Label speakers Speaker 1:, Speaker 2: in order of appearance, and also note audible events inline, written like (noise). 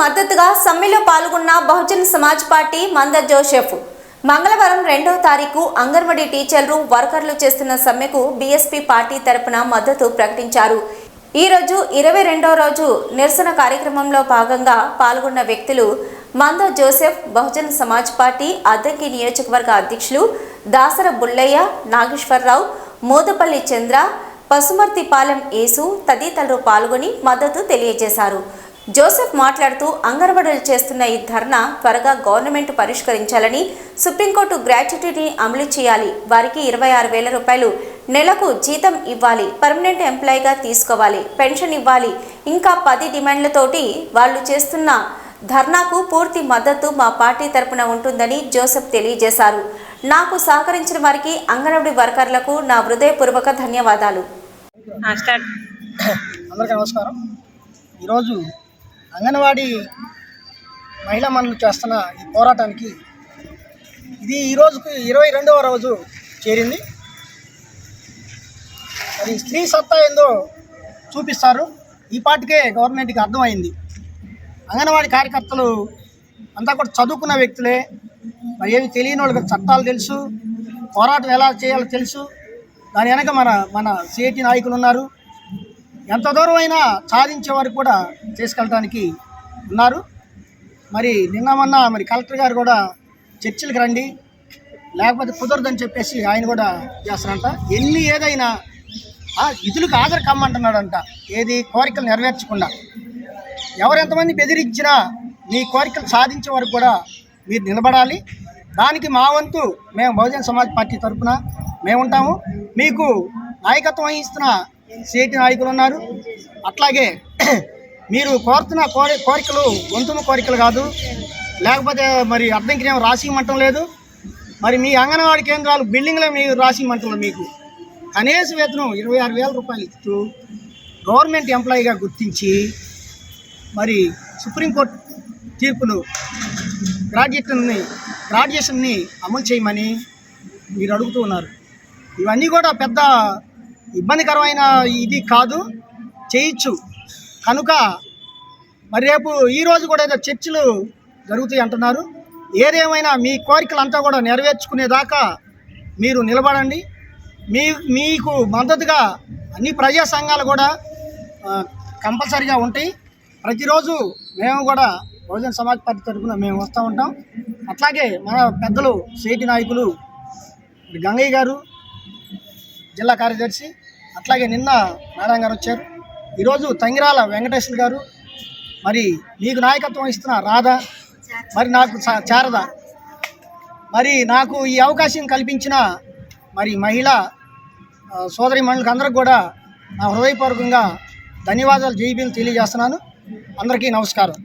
Speaker 1: మద్దతుగా సమ్మెలో పాల్గొన్న బహుజన్ సమాజ్ పార్టీ మంద జోసెఫ్. మంగళవారం రెండవ తారీఖు అంగన్వాడీ టీచర్లు వర్కర్లు చేస్తున్న సమ్మెకు బీఎస్పీ పార్టీ తరపున మద్దతు ప్రకటించారు. ఈ రోజు ఇరవై రెండవ రోజు నిరసన కార్యక్రమంలో భాగంగా పాల్గొన్న వ్యక్తులు మంద జోసెఫ్ బహుజన్ సమాజ్ పార్టీ అద్దంకి నియోజకవర్గ అధ్యక్షులు దాసర బుల్లయ్య నాగేశ్వరరావు మోదపల్లి చంద్ర పసుమర్తిపాలెం యేసు తదితరులు పాల్గొని మద్దతు తెలియజేశారు. జోసెఫ్ మాట్లాడుతూ అంగన్వాడీలు చేస్తున్న ఈ ధర్నా త్వరగా గవర్నమెంట్ పరిష్కరించాలని సుప్రీంకోర్టు గ్రాట్యుటీని అమలు చేయాలి. వారికి ఇరవై ఆరు వేల రూపాయలు నెలకు జీతం ఇవ్వాలి. పర్మనెంట్ ఎంప్లాయీగా తీసుకోవాలి. పెన్షన్ ఇవ్వాలి. ఇంకా పది డిమాండ్లతోటి వాళ్ళు చేస్తున్న ధర్నాకు పూర్తి మద్దతు మా పార్టీ తరపున ఉంటుందని జోసెఫ్ తెలియజేశారు. నాకు సహకరించిన వారికి అంగన్వాడీ వర్కర్లకు నా హృదయపూర్వక ధన్యవాదాలు.
Speaker 2: అందరికీ నమస్కారం. ఈరోజు అంగన్వాడీ మహిళా మనులు చేస్తున్న ఈ పోరాటానికి ఇది ఈరోజుకు ఇరవై రెండవ రోజు చేరింది. మరి స్త్రీ సత్తా ఏందో చూపిస్తారు. ఈ పాటికే గవర్నమెంట్కి అర్థమైంది. అంగన్వాడీ కార్యకర్తలు అంతా కూడా చదువుకున్న వ్యక్తులే. మరి ఏమి తెలియని వాళ్ళకి చట్టాలు తెలుసు. పోరాటం ఎలా చేయాలో తెలుసు. దాని వెనక మన మన సిఐటి నాయకులు ఉన్నారు. ఎంత దూరం అయినా సాధించే వరకు కూడా తీసుకెళ్ళడానికి ఉన్నారు. మరి నిన్న మొన్న మరి కలెక్టర్ గారు కూడా చర్చిలకు రండి లేకపోతే కుదరదని చెప్పేసి ఆయన కూడా చేస్తారంట. ఎన్ని ఏదైనా ఆ విధులకు హాజరు కమ్మంటున్నాడంట. ఏది కోరికలు నెరవేర్చకుండా. ఎవరెంతమంది బెదిరించినా మీ కోరికలు సాధించే వరకు కూడా మీరు నిలబడాలి. దానికి మా వంతు మేము బహుజన సమాజ్ పార్టీ తరఫున మేము ఉంటాము మీకు నాయకత్వం వహిస్తున్న సేటి నాయకులు ఉన్నారు. అట్లాగే (clears throat) మీరు కోరుతున్న కోరి కోరికలు గొంతుమ కోరికలు కాదు. లేకపోతే మరి అర్థంకినేం రాసి ఇవ్వటం లేదు. మరి మీ అంగన్వాడీ కేంద్రాలు బిల్డింగ్లే మీరు రాసి ఇవ్వమంటున్నారు మీకు. కనీస వేతనం ఇరవై ఆరు వేల రూపాయలు ఇస్తూ గవర్నమెంట్ ఎంప్లాయీగా గుర్తించి మరి సుప్రీంకోర్టు తీర్పును గ్రాడ్యుయేషన్ని గ్రాడ్యుయేషన్ని అమలు చేయమని మీరు అడుగుతూ ఉన్నారు. ఇవన్నీ కూడా పెద్ద ఇబ్బందికరమైన ఇది కాదు. చేయొచ్చు. కనుక మరి రేపు ఈ రోజు కూడా ఏదో చర్చలు జరుగుతాయి అంటున్నారు. ఏదేమైనా మీ కోరికలంతా కూడా నెరవేర్చుకునేదాకా మీరు నిలబడండి. మీ మీకు మద్దతుగా అన్ని ప్రజా సంఘాలు కూడా కంపల్సరిగా కంపల్సరీగా ఉంటాయి. ప్రతిరోజు మేము కూడా బహుజన సమాజ్ పార్టీ తరఫున మేము వస్తూ ఉంటాం. అట్లాగే మన పెద్దలు సేటి నాయకులు గంగయ్య గారు జిల్లా కార్యదర్శి అట్లాగే నిన్న నారాయణ గారు వచ్చారు. ఈరోజు తంగిరాల వెంకటేశ్వర గారు మరి నీకు నాయకత్వం ఇస్తున్న రాధ మరి నాకు చారదా మరి నాకు ఈ అవకాశం కల్పించిన మరి మహిళా సోదరి మండలికి అందరికి కూడా నా హృదయపూర్వకంగా ధన్యవాదాలు జైబీలు తెలియజేస్తున్నాను. అందరికీ నమస్కారం.